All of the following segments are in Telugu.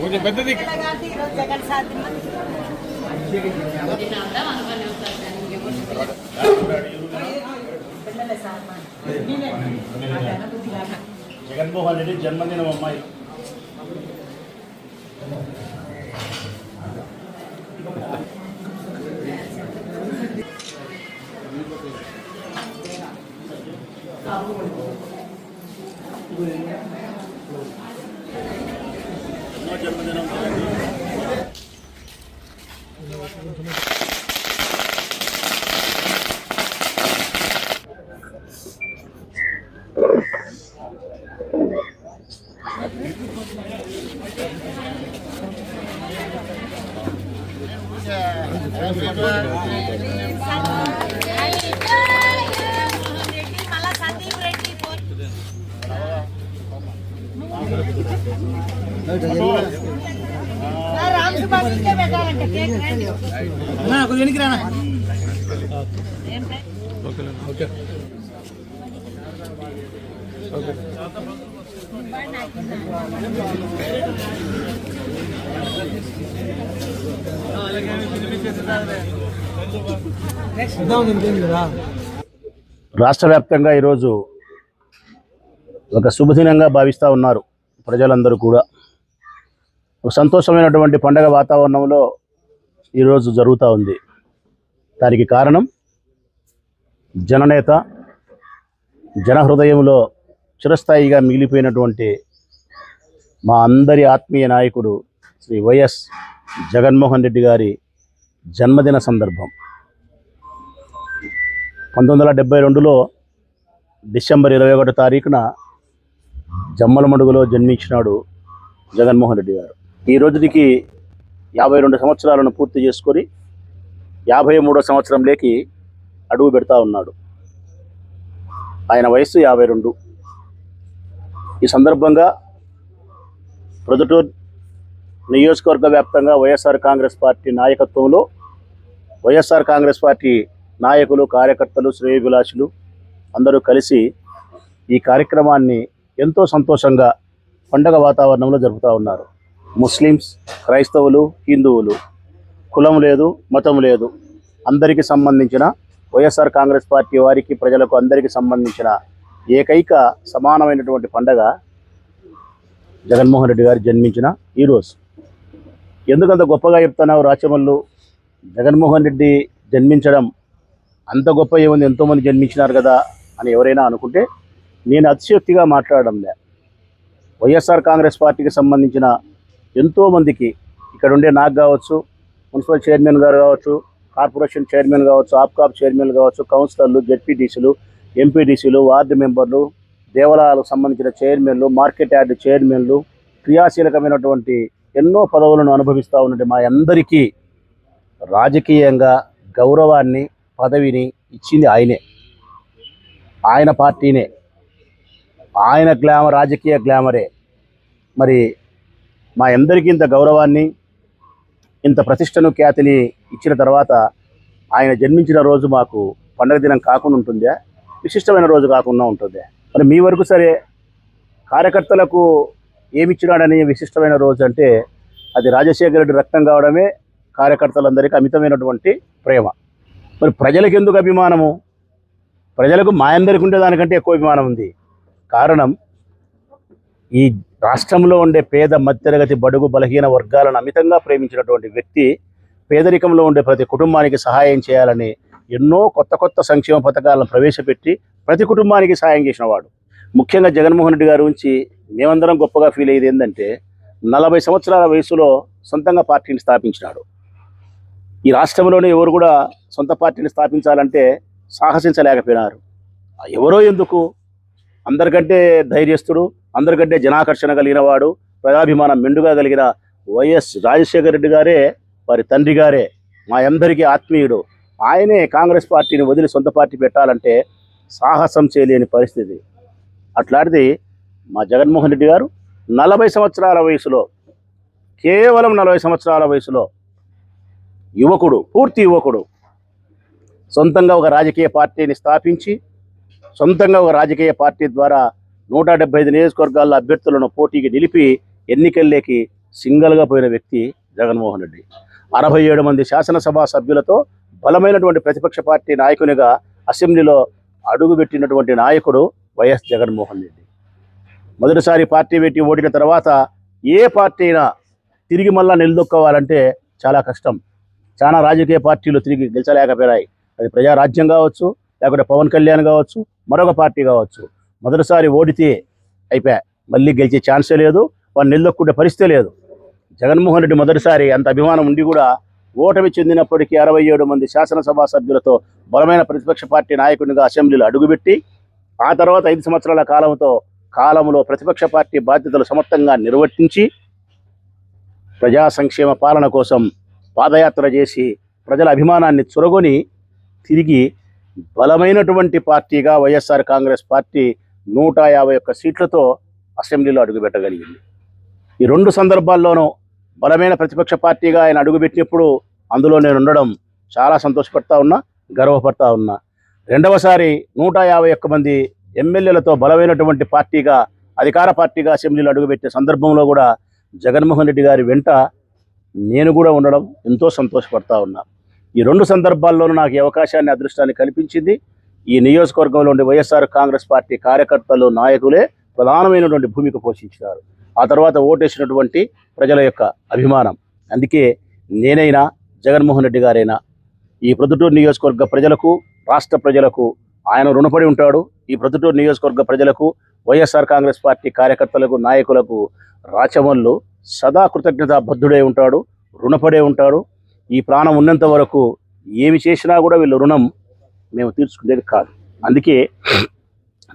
కొంచెం పెద్దది. జగన్ జగన్మోహన్ రెడ్డి జన్మదినం అమ్మాయి ఎన్నో కొంచెం వెనక్కి రానా? రాష్ట్ర వ్యాప్తంగా ఈరోజు ఒక శుభదినంగా భావిస్తూ ఉన్నారు ప్రజలందరూ కూడా. ఒక సంతోషమైనటువంటి పండగ వాతావరణంలో ఈరోజు జరుగుతూ ఉంది. దానికి కారణం జననేత జనహృదయంలో చిరస్థాయిగా మిగిలిపోయినటువంటి మా అందరి ఆత్మీయ నాయకుడు శ్రీ వైఎస్ జగన్మోహన్ రెడ్డి గారి జన్మదిన సందర్భం. పంతొమ్మిది వందల డెబ్బై రెండులో డిసెంబర్ ఇరవై ఒకటో తారీఖున జమ్మలమడుగులో జన్మించినాడు జగన్మోహన్ రెడ్డి గారు. ఈ రోజుకి యాభై రెండు సంవత్సరాలను పూర్తి చేసుకొని యాభై మూడో సంవత్సరంలోకి అడుగు పెడతా ఉన్నాడు. ఆయన వయస్సు యాభై రెండు. ఈ సందర్భంగా ప్రొద్దుటూరు నియోజకవర్గ వ్యాప్తంగా వైఎస్ఆర్ కాంగ్రెస్ పార్టీ నాయకత్వంలో వైఎస్ఆర్ కాంగ్రెస్ పార్టీ నాయకులు కార్యకర్తలు శ్రేయభిలాషులు అందరూ కలిసి ఈ కార్యక్రమాన్ని ఎంతో సంతోషంగా పండగ వాతావరణంలో జరుపుతూ ఉన్నారు. ముస్లిమ్స్ క్రైస్తవులు హిందువులు. కులం లేదు మతం లేదు. అందరికీ సంబంధించిన వైఎస్ఆర్ కాంగ్రెస్ పార్టీ వారికి ప్రజలకు అందరికీ సంబంధించిన ఏకైక సమానమైనటువంటి పండగ జగన్మోహన్ రెడ్డి గారు జన్మించిన ఈరోజు ఎందుకంత గొప్పగా చెప్తున్నావు రాచమల్లు? జగన్మోహన్ రెడ్డి జన్మించడం అంత గొప్ప ఏముంది? ఎంతోమంది జన్మించినారు కదా అని ఎవరైనా అనుకుంటే నేను అతిశక్తిగా మాట్లాడడం లే. వైఎస్ఆర్ కాంగ్రెస్ పార్టీకి సంబంధించిన ఎంతోమందికి ఇక్కడ ఉండే నాకు కావచ్చు మున్సిపల్ చైర్మన్ గారు కావచ్చు కార్పొరేషన్ చైర్మన్ కావచ్చు ఆప్కాప్ చైర్మన్ కావచ్చు కౌన్సిలర్లు జెడ్పీటీసీలు ఎంపీటీసీలు వార్డు మెంబర్లు దేవాలయాలకు సంబంధించిన చైర్మన్లు మార్కెట్ యార్డ్ చైర్మన్లు క్రియాశీలకమైనటువంటి ఎన్నో పదవులను అనుభవిస్తూ ఉన్నట్టు మా అందరికీ రాజకీయంగా గౌరవాన్ని పదవిని ఇచ్చింది ఆయనే. ఆయన పార్టీనే. ఆయన గ్లామర్ రాజకీయ గ్లామరే. మరి మా అందరికీ ఇంత గౌరవాన్ని ఇంత ప్రతిష్టను ఖ్యాతిని ఇచ్చిన తర్వాత ఆయన జన్మించిన రోజు మాకు పండగ దినం కాకుండా ఉంటుందా విశిష్టమైన రోజు కాకుండా ఉంటుందా. మరి మీ వరకు సరే కార్యకర్తలకు ఏమిచ్చినాడని విశిష్టమైన రోజు అంటే అది రాజశేఖర రెడ్డి రక్తం కావడమే కార్యకర్తలందరికీ అమితమైనటువంటి ప్రేమ. మరి ప్రజలకు ఎందుకు అభిమానము? ప్రజలకు మా అందరికీ ఉండేదానికంటే ఎక్కువ అభిమానం ఉంది. కారణం ఈ రాష్ట్రంలో ఉండే పేద మధ్యతరగతి బడుగు బలహీన వర్గాలను అమితంగా ప్రేమించినటువంటి వ్యక్తి పేదరికంలో ఉండే ప్రతి కుటుంబానికి సహాయం చేయాలని ఎన్నో కొత్త కొత్త సంక్షేమ పథకాలను ప్రవేశపెట్టి ప్రతి కుటుంబానికి సహాయం చేసినవాడు. ముఖ్యంగా జగన్మోహన్ రెడ్డి గారి నుంచి మేమందరం గొప్పగా ఫీల్ అయ్యేది ఏంటంటే నలభై సంవత్సరాల వయసులో సొంతంగా పార్టీని స్థాపించినాడు. ఈ రాష్ట్రంలోనే ఎవరు కూడా సొంత పార్టీని స్థాపించాలంటే సాహసించలేకపోయినారు. ఎవరో ఎందుకు? అందరికంటే ధైర్యస్తుడు అందరికంటే జనాకర్షణ కలిగిన వాడు ప్రజాభిమానం మెండుగా కలిగిన వైఎస్ రాజశేఖర రెడ్డి గారే వారి తండ్రి గారే మా అందరికీ ఆత్మీయుడు. ఆయనే కాంగ్రెస్ పార్టీని వదిలి సొంత పార్టీ పెట్టాలంటే సాహసం చేయలేని పరిస్థితి. అట్లాంటిది మా జగన్మోహన్ రెడ్డి గారు నలభై సంవత్సరాల వయసులో కేవలం నలభై సంవత్సరాల వయసులో యువకుడు పూర్తి యువకుడు సొంతంగా ఒక రాజకీయ పార్టీని స్థాపించి సొంతంగా ఒక రాజకీయ పార్టీ ద్వారా నూట డెబ్బై ఐదు నియోజకవర్గాల్లో అభ్యర్థులను పోటీకి నిలిపి ఎన్నికల్లోకి సింగల్గా పోయిన వ్యక్తి జగన్మోహన్ రెడ్డి. అరవై ఏడు మంది శాసనసభ సభ్యులతో బలమైనటువంటి ప్రతిపక్ష పార్టీ నాయకునిగా అసెంబ్లీలో అడుగుపెట్టినటువంటి నాయకుడు వైఎస్ జగన్మోహన్ రెడ్డి. మొదటిసారి పార్టీ పెట్టి ఓడిన తర్వాత ఏ పార్టీ అయినా తిరిగి మళ్ళా నిలదొక్కోవాలంటే చాలా కష్టం. చాలా రాజకీయ పార్టీలు తిరిగి గెలిచలేకపోయాయి. అది ప్రజారాజ్యం కావచ్చు లేకుంటే పవన్ కళ్యాణ్ కావచ్చు మరొక పార్టీ కావచ్చు. మొదటిసారి ఓడితే అయిపోయా. మళ్ళీ గెలిచే ఛాన్సే లేదు వాళ్ళు నిలదొక్కుండే పరిస్థితే లేదు. జగన్మోహన్ రెడ్డి మొదటిసారి అంత అభిమానం ఉండి కూడా ఓటమి చెందినప్పటికీ అరవై ఏడు మంది శాసనసభ సభ్యులతో బలమైన ప్రతిపక్ష పార్టీ నాయకునిగా అసెంబ్లీలో అడుగుపెట్టి ఆ తర్వాత ఐదు సంవత్సరాల కాలంతో కాలంలో ప్రతిపక్ష పార్టీ బాధ్యతలు సమర్థంగా నిర్వర్తించి ప్రజా సంక్షేమ పాలన కోసం పాదయాత్ర చేసి ప్రజల అభిమానాన్ని చొరగొని తిరిగి బలమైనటువంటి పార్టీగా వైఎస్ఆర్ కాంగ్రెస్ పార్టీ నూట యాభై ఒక్క సీట్లతో అసెంబ్లీలో అడుగుపెట్టగలిగింది. ఈ రెండు సందర్భాల్లోనూ బలమైన ప్రతిపక్ష పార్టీగా ఆయన అడుగుపెట్టినప్పుడు అందులో నేను ఉండడం చాలా సంతోషపడతా ఉన్నా గర్వపడతా ఉన్నా. రెండవసారి నూట యాభై ఒక్క మంది ఎమ్మెల్యేలతో బలమైనటువంటి పార్టీగా అధికార పార్టీగా అసెంబ్లీలో అడుగుపెట్టే సందర్భంలో కూడా జగన్మోహన్ రెడ్డి గారి వెంట నేను కూడా ఉండడం ఎంతో సంతోషపడతా ఉన్నా. ఈ రెండు సందర్భాల్లోనూ నాకు ఈ అవకాశాన్ని అదృష్టాన్ని కల్పించింది. ఈ నియోజకవర్గంలో ఉండే వైఎస్ఆర్ కాంగ్రెస్ పార్టీ కార్యకర్తలు నాయకులే ప్రధానమైనటువంటి భూమిక పోషించినారు. ఆ తర్వాత ఓటేసినటువంటి ప్రజల యొక్క అభిమానం. అందుకే నేనైనా జగన్మోహన్ రెడ్డి గారైనా ఈ ప్రొద్దుటూరు నియోజకవర్గ ప్రజలకు రాష్ట్ర ప్రజలకు ఆయన రుణపడి ఉంటాడు. ఈ ప్రొద్దుటూరు నియోజకవర్గ ప్రజలకు వైఎస్ఆర్ కాంగ్రెస్ పార్టీ కార్యకర్తలకు నాయకులకు రాచమల్లు సదా కృతజ్ఞత బద్ధుడై ఉంటాడు రుణపడే ఉంటాడు. ఈ ప్రాణం ఉన్నంత వరకు ఏమి చేసినా కూడా వీళ్ళ రుణం మేము తీర్చుకునేది కాదు. అందుకే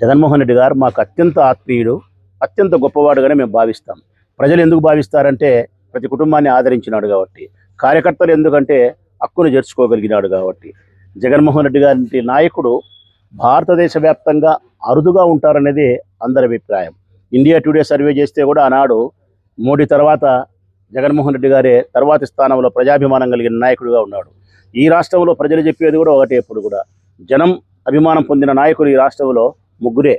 జగన్మోహన్ రెడ్డి గారు మాకు అత్యంత ఆత్మీయుడు అత్యంత గొప్పవాడుగానే మేము భావిస్తాం. ప్రజలు ఎందుకు భావిస్తారంటే ప్రతి కుటుంబాన్ని ఆదరించినాడు కాబట్టి కార్యకర్తలు ఎందుకంటే హక్కును చేర్చుకోగలిగినాడు కాబట్టి. జగన్మోహన్ రెడ్డి గారి నాయకుడు భారతదేశ వ్యాప్తంగా అరుదుగా ఉంటారనేది అందరి అభిప్రాయం. ఇండియా టుడే సర్వే చేస్తే కూడా ఆనాడు మోడీ తర్వాత జగన్మోహన్ రెడ్డి గారే తర్వాతి స్థానంలో ప్రజాభిమానం కలిగిన నాయకుడిగా ఉన్నాడు. ఈ రాష్ట్రంలో ప్రజలు చెప్పేది కూడా ఒకటే ఎప్పుడు కూడా. జనం అభిమానం పొందిన నాయకులు ఈ రాష్ట్రంలో ముగ్గురే.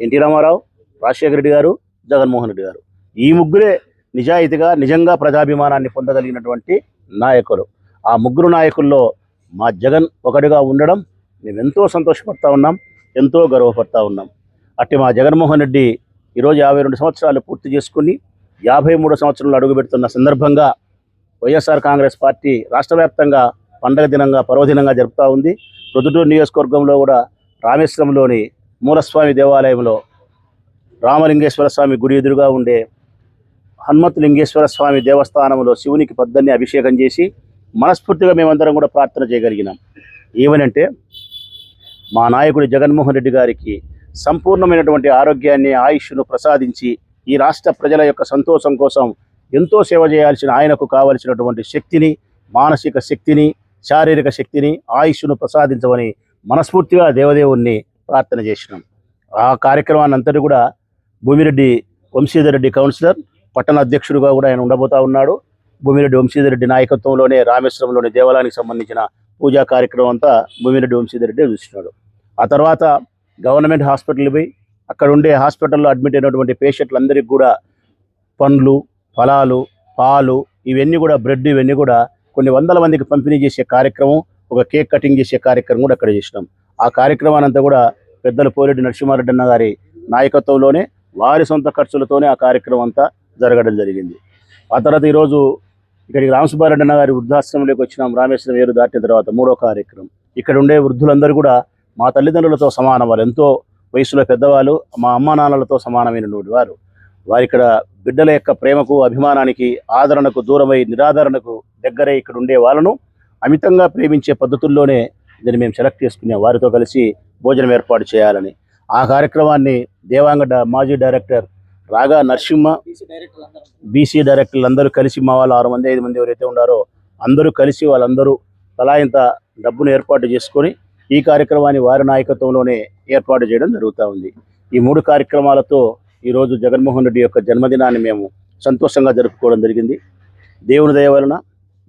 ఎన్టీ రామారావు రాజశేఖర రెడ్డి గారు జగన్మోహన్ రెడ్డి గారు. ఈ ముగ్గురే నిజాయితీగా నిజంగా ప్రజాభిమానాన్ని పొందగలిగినటువంటి నాయకులు. ఆ ముగ్గురు నాయకుల్లో మా జగన్ ఒకటిగా ఉండడం మేము ఎంతో సంతోషపడతా ఉన్నాం ఎంతో గర్వపడతా ఉన్నాం. అట్టి మా జగన్మోహన్ రెడ్డి ఈరోజు యాభై రెండు సంవత్సరాలు పూర్తి చేసుకుని యాభై మూడు సంవత్సరంలో అడుగుపెడుతున్న సందర్భంగా వైఎస్ఆర్ కాంగ్రెస్ పార్టీ రాష్ట్ర వ్యాప్తంగా పండగ దినంగా పర్వదినంగా జరుపుతూ ఉంది. ప్రొద్దుటూరు నియోజకవర్గంలో కూడా రామేశ్వరంలోని మూలస్వామి దేవాలయంలో రామలింగేశ్వర స్వామి గుడి ఎదురుగా ఉండే హనుమత్ లింగేశ్వర స్వామి దేవస్థానంలో శివునికి పద్దన్ని అభిషేకం చేసి మనస్ఫూర్తిగా మేమందరం కూడా ప్రార్థన చేయగలిగినాం. ఏమనంటే మా నాయకుడు జగన్మోహన్ రెడ్డి గారికి సంపూర్ణమైనటువంటి ఆరోగ్యాన్ని ఆయుష్ను ప్రసాదించి ఈ రాష్ట్ర ప్రజల యొక్క సంతోషం కోసం ఎంతో సేవ చేయాల్సిన ఆయనకు కావలసినటువంటి శక్తిని మానసిక శక్తిని శారీరక శక్తిని ఆయుష్ను ప్రసాదించమని మనస్ఫూర్తిగా దేవదేవుణ్ణి ప్రార్థన చేసినాం. ఆ కార్యక్రమాన్ని అంతటి కూడా భూమిరెడ్డి వంశీధర్ రెడ్డి కౌన్సిలర్ పట్టణ అధ్యక్షుడిగా కూడా ఆయన ఉండబోతా ఉన్నాడు. భూమిరెడ్డి వంశీధర్ రెడ్డి నాయకత్వంలోనే రామేశ్వరంలోని దేవాలయానికి సంబంధించిన పూజా కార్యక్రమం అంతా భూమిరెడ్డి వంశీధరెడ్డి చూసినాడు. ఆ తర్వాత గవర్నమెంట్ హాస్పిటల్ పోయి అక్కడ ఉండే హాస్పిటల్లో అడ్మిట్ అయినటువంటి పేషెంట్లందరికీ కూడా పండ్లు ఫలాలు పాలు ఇవన్నీ కూడా బ్రెడ్ ఇవన్నీ కూడా కొన్ని వందల మందికి పంపిణీ చేసే కార్యక్రమం ఒక కేక్ కటింగ్ చేసే కార్యక్రమం కూడా అక్కడ చేసినాం. ఆ కార్యక్రమానంతా కూడా పెద్దలు పోరెడ్డి నరసింహారెడ్డి అన్న గారి నాయకత్వంలోనే వారి సొంత ఖర్చులతోనే ఆ కార్యక్రమం అంతా జరగడం జరిగింది. ఆ తర్వాత ఈరోజు ఇక్కడికి రామసుబ్బారెడ్డి అన్న గారి వృద్ధాశ్రమంలోకి వచ్చినాం రామేశ్వరం ఏరు దాటిన తర్వాత మూడో కార్యక్రమం. ఇక్కడ ఉండే వృద్ధులందరూ కూడా మా తల్లిదండ్రులతో సమానం వారు. ఎంతో వయసులో పెద్దవాళ్ళు మా అమ్మ నాన్నలతో సమానమైనటువంటి వారు. వారి ఇక్కడ బిడ్డల యొక్క ప్రేమకు అభిమానానికి ఆదరణకు దూరమై నిరాదరణకు దగ్గరై ఇక్కడ ఉండే వాళ్ళను అమితంగా ప్రేమించే పద్ధతుల్లోనే దీన్ని మేము సెలెక్ట్ చేసుకున్నాం వారితో కలిసి భోజనం ఏర్పాటు చేయాలని. ఆ కార్యక్రమాన్ని దేవాంగడ్డ మాజీ డైరెక్టర్ రాగా నరసింహ బీసీ డైరెక్టర్లు అందరూ కలిసి మా వాళ్ళు ఆరు మంది ఐదు మంది ఎవరైతే ఉన్నారో అందరూ కలిసి వాళ్ళందరూ తలా ఇంత డబ్బును ఏర్పాటు చేసుకొని ఈ కార్యక్రమాన్ని వారి నాయకత్వంలోనే ఏర్పాటు చేయడం జరుగుతూ ఉంది. ఈ మూడు కార్యక్రమాలతో ఈరోజు జగన్మోహన్ రెడ్డి యొక్క జన్మదినాన్ని మేము సంతోషంగా జరుపుకోవడం జరిగింది. దేవుని దయ వలన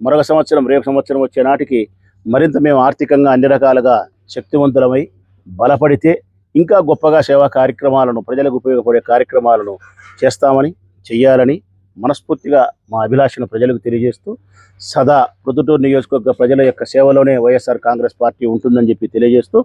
మరొక సంవత్సరం రేపు సంవత్సరం వచ్చే నాటికి మరింత మేము ఆర్థికంగా అన్ని రకాలుగా శక్తివంతులమై బలపడితే ఇంకా గొప్పగా సేవా కార్యక్రమాలను ప్రజలకు ఉపయోగపడే కార్యక్రమాలను చేస్తామని చెయ్యాలని మనస్ఫూర్తిగా మా అభిలాషను ప్రజలకు తెలియజేస్తూ సదా ప్రొద్దుటూరు నియోజకవర్గ ప్రజల యొక్క సేవలోనే వైఎస్ఆర్ కాంగ్రెస్ పార్టీ ఉంటుందని చెప్పి తెలియజేస్తూ